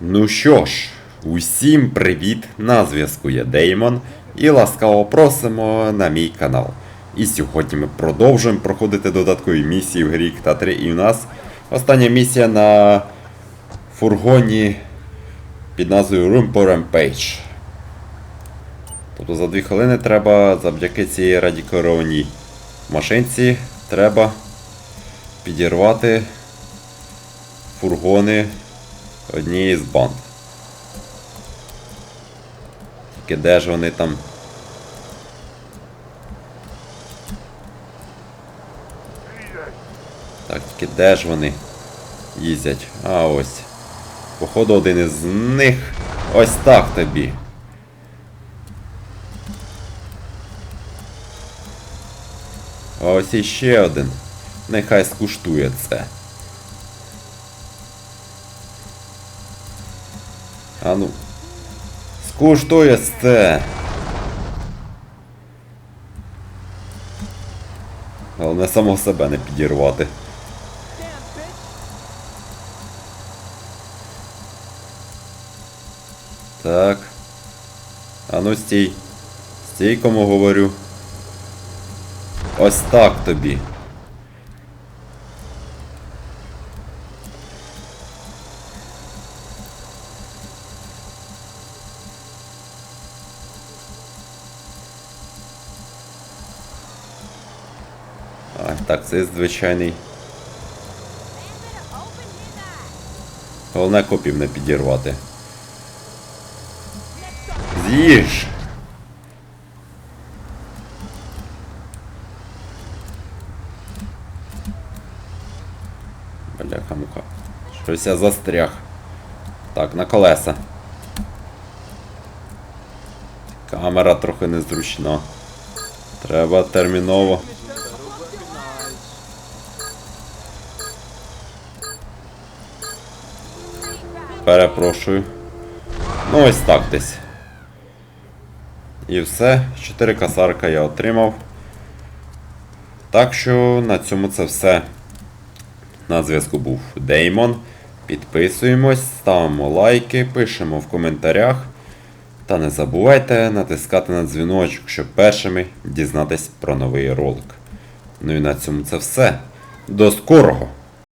Ну що ж, усім привіт! На зв'язку є Деймон і ласкаво просимо на мій канал. І сьогодні ми продовжуємо проходити додаткові місії в грі та 3 і у нас остання місія на фургоні під назвою Room Rampage. Тобто за 2 хвилини треба завдяки цій радікорованій машинці треба підірвати фургони однієї з банд. Тільки де ж вони там? Так, тільки де ж вони їздять? А ось. Походу один із них. Ось так тобі. Ось іще один. Нехай скуштує це. А ну. Скуштує це. Головне само себе не підірвати. Так. А ну стій. Стій, кому говорю. Ось так тобі. А, так, це звичайний. Головне копів не підірвати. З'їж! Бляха муха. Щось я застряг. Так, на колеса. Камера трохи незручна. Треба терміново. Перепрошую. Ну ось так десь. І все. 4 касарка я отримав. Так що на цьому це все. На зв'язку був Деймон. Підписуємось, ставимо лайки, пишемо в коментарях. Та не забувайте натискати на дзвіночок, щоб першими дізнатись про новий ролик. Ну і на цьому це все. До скорого!